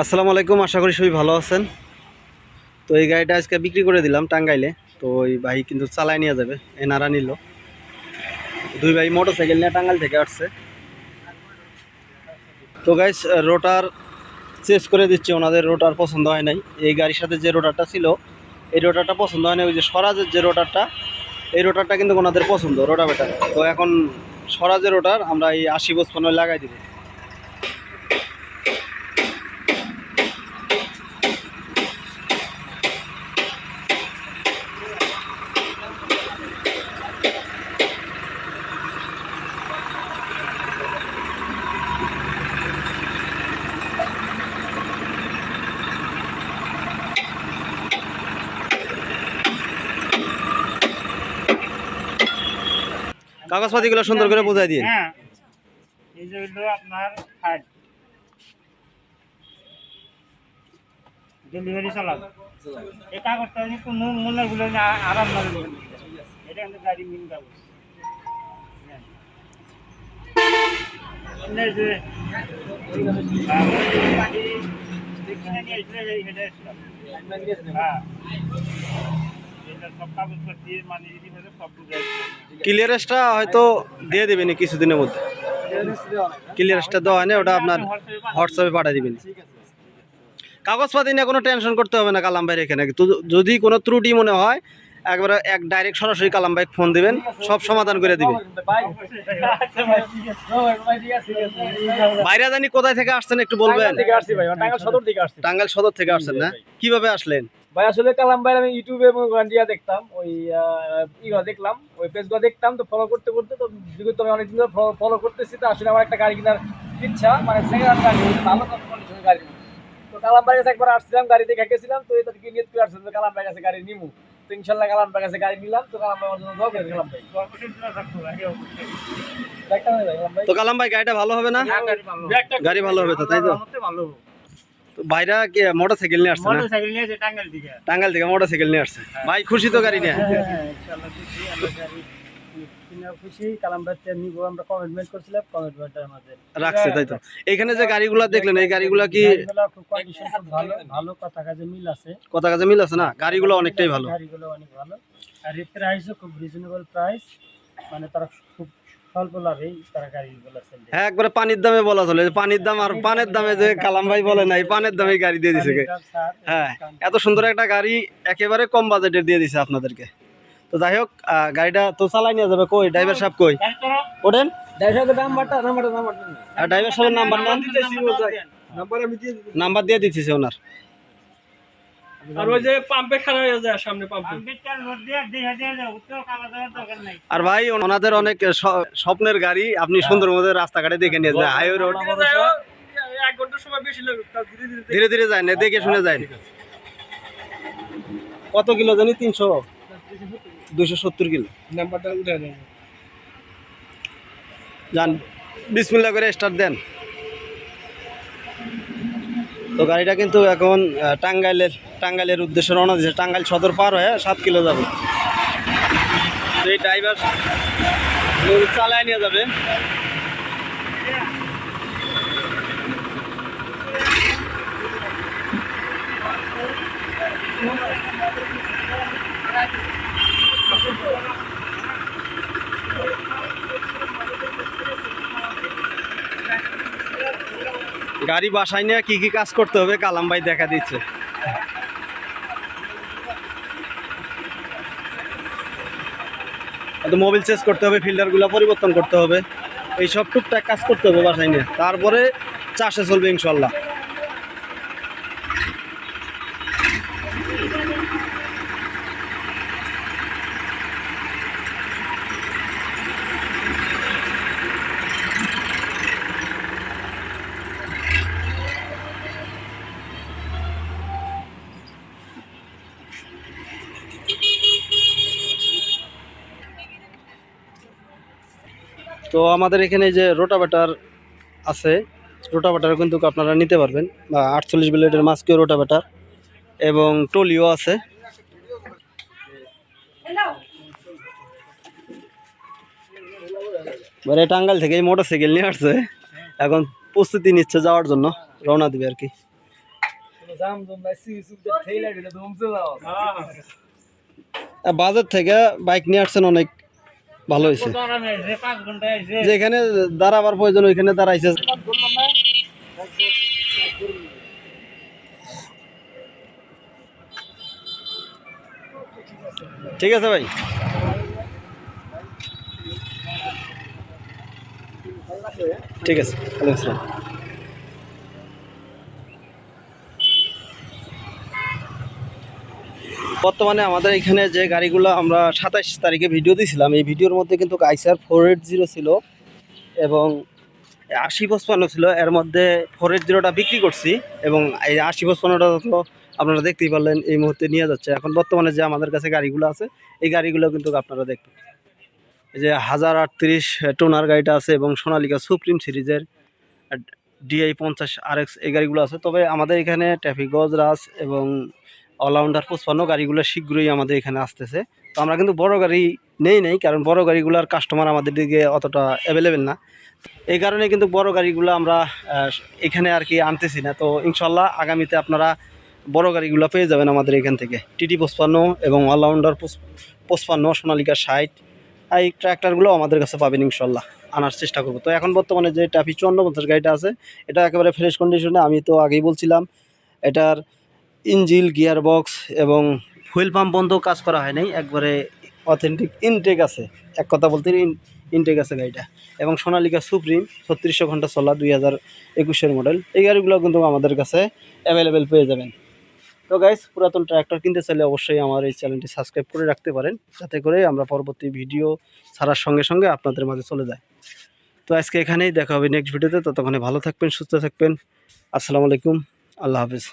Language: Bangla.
আসসালামু আলাইকুম, আশা করি সবাই ভালো আছেন। তো এই গাড়িটা আজকে বিক্রি করে দিলাম টাঙ্গাইলে। তো ওই ভাই কিন্তু চালায় নিয়ে যাবে, এনারা নিল। দুই ভাই মোটর সাইকেল নিয়ে টাঙ্গাইল থেকে আসছে। তো গাইস রোটার চেস করে দিচ্ছে, ওনাদের রোটার পছন্দ হয় নাই। এই গাড়ির সাথে যে রোটারটা ছিল, এই রোটারটা পছন্দ হয় না ওই যে স্বরাজের যে রোটারটা এই রোটারটা কিন্তু ওনাদের পছন্দ রোটাভেটার তো এখন স্বরাজের রোটার আমরা এই আশি বছর লাগাই দিব। কাগজপাতিগুলো সুন্দর করে বোঝাই দিন হ্যাঁ এই আপনার ডেলিভারি মনে গুলো আরাম এটা আমাদের গাড়ি মিন কাগজ হ্যাঁ। যে আহ, গাড়ি কিনে নিয়ে এসে এই হেডে এসলাম। হ্যাঁ এটা সব কাগজপত্র মানে ক্লিয়ারেন্সটা হয়তো দিয়ে দেবেন কিছুদিনের মধ্যে। ক্লিয়ারেন্সটা দেওয়া হয় না ওটা আপনার হোয়াটসঅ্যাপে পাঠিয়ে দিবেন। কাগজপাতি নিয়ে কোনো টেনশন করতে হবে না কালাম ভাইয়ের এখানে। তো যদি কোনো ত্রুটি মনে হয় একবারে এক ডাইরেক্ট সরাসরি কালাম ভাই ফোন দিবেন সব সমাধান করে দিবে আচ্ছা ভাই ঠিক আছে বাইরে জানি কোথায় থেকে আসছেন একটু বলবেন। টাঙ্গাল সদর থেকে সদর থেকে আসছেন না? কীভাবে আসলেন? ভাই আসলে কালাম ভাই আমি ইউটিউবে এবং গান্ডিয়া দেখতাম ওই ইগুলো দেখলাম ওই পেজগুলো দেখতাম তো ফলো করতে করতে তো বিগত আমি অনেকদিন ধরে ফলো করতেছি তো আসলে আমার একটা গাড়ি কেনার ইচ্ছা মানে সেকেন্ড গাড়ি ভালো কন্ডিশনের গাড়ি। তো কালাম ভাই কাছে একবার আসছিলাম গাড়ি দেখে গেছিলাম তো এটা কি নিয়ে তুই আসছিলাম তো কালাম ভাই কাছে গাড়ি নিমু। তো ইনশাল্লাহ কালাম ভাই কাছে গাড়ি নিলাম তো কালাম ভাই আমার জন্য দোয়া করে কালাম ভাই। দেখতাম ভাই কালাম ভাই তো কালাম ভাই গাড়িটা ভালো হবে না? গাড়ি ভালো হবে। তো তাই তো? ভালো তো ভাইরা কি মোটর সাইকেল নিয়ে আসছে নিয়ে টাঙ্গাইল থেকে মোটর সাইকেল নিয়ে আসছে। ভাই খুশি তো গাড়ি নিয়ে? আমরা কমিটমেন্ট করছিলাম রাখছে তাই তো? এখানে যে গাড়িগুলো দেখলেন এই গাড়িগুলো কি ভালো কথা কাজে মিল আছে। কথা কাছে মিল আছে না? গাড়িগুলো অনেকটাই ভালো। গাড়িগুলো অনেক ভালো। আর প্রাইসও খুব রিজনেবল প্রাইস মানে তারা খুব স্বল্প লাভেই তারা গাড়িগুলো সেল হ্যাঁ একবারে পানির দামে বলা চলে। পানির দাম আর পানের দামে যে কালাম ভাই বলে নাই পানের দামে গাড়ি দিয়ে দিছে হ্যাঁ এত সুন্দর একটা গাড়ি একেবারে কম বাজেটের দিয়ে দিছে আপনাদেরকে। তো যাই হোক আহ, গাড়িটা তো চালাই নিয়ে যাবে কই? ড্রাইভার সাহেব কই? ওঠেন। ড্রাইভার সাহেবের নাম্বার নেন নাম্বার আমি দিয়ে নাম্বার দিয়ে দিতেছে ওনার। আর ওই যে পাম্পে খারাপ হয়ে যায় সামনে পাম্পে আর ভাই ওনাদের অনেক স্বপ্নের গাড়ি আপনি সুন্দর মতো রাস্তাঘাটে দেখে নিয়ে যায়। Highway road. এক ঘণ্টার সময় বেশি লাগে ধীরে ধীরে ধীরে ধীরে যায় না দেখে শুনে যায়। কত কিলো জানি? তিনশো দুশো সত্তর কিলো। নাম্বারটা উঠে যান বিসমিল্লা করে স্টার্ট দেন। তো গাড়িটা কিন্তু এখন টাঙ্গাইলের টাঙ্গাইলের উদ্দেশ্যে রওনা দিয়েছে। টাঙ্গাইল সদর পার হয়ে সাত কিলো যাবে। তো এই ড্রাইভার চালায় নিয়ে যাবে। গাড়ি বাসায় নিয়ে কি কি কাজ করতে হবে কালাম ভাই দেখা দিচ্ছে। মোবিল চেঞ্জ করতে হবে, ফিল্টারগুলো পরিবর্তন করতে হবে। এইসব টুকটাক কাজ করতে হবে বাসায় নিয়ে। তারপরে চাষে চলবে ইনশাল্লাহ। তো আমাদের এখানে যে রোটাভেটার আছে, রোটাভেটার কিন্তু আপনারা নিতে পারবেন। বা আটচল্লিশ ব্লেডের মাস্কিও রোটাভেটার এবং টলিও আছে। মানে টাঙ্গাল থেকে মোটর সাইকেল নিয়ে আসছে। এখন প্রস্তুতি নিচ্ছে যাওয়ার জন্য, রওনা দিবে আর কি। বাজার থেকে বাইক নিয়ে আসছেন অনেক ভালো হয়েছে। যেখানে দাঁড়াবার প্রয়োজন ওইখানে দাঁড়াইছে ঠিক আছে ভাই ঠিক আছে ওয়ালাইকুম আসসালাম। বর্তমানে আমাদের এখানে যে গাড়িগুলো আমরা সাতাশ তারিখে ভিডিও দিয়েছিলাম এই ভিডিওর মধ্যে কিন্তু আইসার ফোর এইট জিরো ছিল এবং আশি পঁচপান্ন ছিল। এর মধ্যে ফোর এইট জিরোটা বিক্রি করছি এবং এই আশি পঁচপান্নটা তো আপনারা দেখতেই পারলেন, এই মুহূর্তে নিয়ে যাচ্ছে। এখন বর্তমানে যে আমাদের কাছে গাড়িগুলো আছে, এই গাড়িগুলো কিন্তু আপনারা দেখবেন এই যে হাজার আটত্রিশ টোনার গাড়িটা আছে এবং সোনালিকা সুপ্রিম সিরিজের ডিআই পঞ্চাশ আর এই গাড়িগুলো আছে। তবে আমাদের এখানে ট্রাফিক গজরাজ এবং অলরাউন্ডার পঁচপান্ন গাড়িগুলো শীঘ্রই আমাদের এখানে আসতেছে। তো আমরা কিন্তু বড় গাড়ি নেই নেই, কারণ বড় গাড়িগুলোর কাস্টমার আমাদের দিকে অতটা অ্যাভেলেবেল না। এই কারণে কিন্তু বড় গাড়িগুলো আমরা এখানে আর কি আনতেছি না। তো ইনশাল্লাহ আগামীতে আপনারা বড় গাড়িগুলো পেয়ে যাবেন আমাদের এখান থেকে। টিটি পঁচপান্ন এবং অলরাউন্ডার পঁচপান্ন সোনালিকা ষাট এই ট্র্যাক্টরগুলো আমাদের কাছে পাবেন ইনশাল্লাহ আনার চেষ্টা করব। তো এখন বর্তমানে যে টাফি চুয়ান্ন পঞ্চাশ গাড়িটা আছে, এটা একেবারে ফ্রেশ কন্ডিশনে আমি তো আগেই বলছিলাম, এটার ইঞ্জিল গিয়ার বক্স এবং ফুয়েল পাম্প বন্ধ কাজ করা হয় নাই। একবারে অথেন্টিক ইনটেক আছে। এক কথা বলতে ইনটেক আছে গাড়িটা। এবং সোনালিকা সুপ্রিম, ছত্রিশশো ঘণ্টা চলা, দুই হাজার একুশের মডেল এই গাড়িগুলো কিন্তু আমাদের কাছে অ্যাভেলেবেল পেয়ে যাবেন। তো গাইস পুরাতন ট্র্যাক্টর কিনতে চাইলে অবশ্যই আমার এই চ্যানেলটি সাবস্ক্রাইব করে রাখতে পারেন। যাতে করে আমরা পরবর্তী ভিডিও ছাড়ার সঙ্গে সঙ্গে আপনাদের মাঝে চলে যায়। তো আজকে এখানেই দেখা হবে নেক্সট ভিডিওতে ততক্ষণে ভালো থাকবেন, সুস্থ থাকবেন। আসসালামু আলাইকুম। আল্লাহ হাফিজ।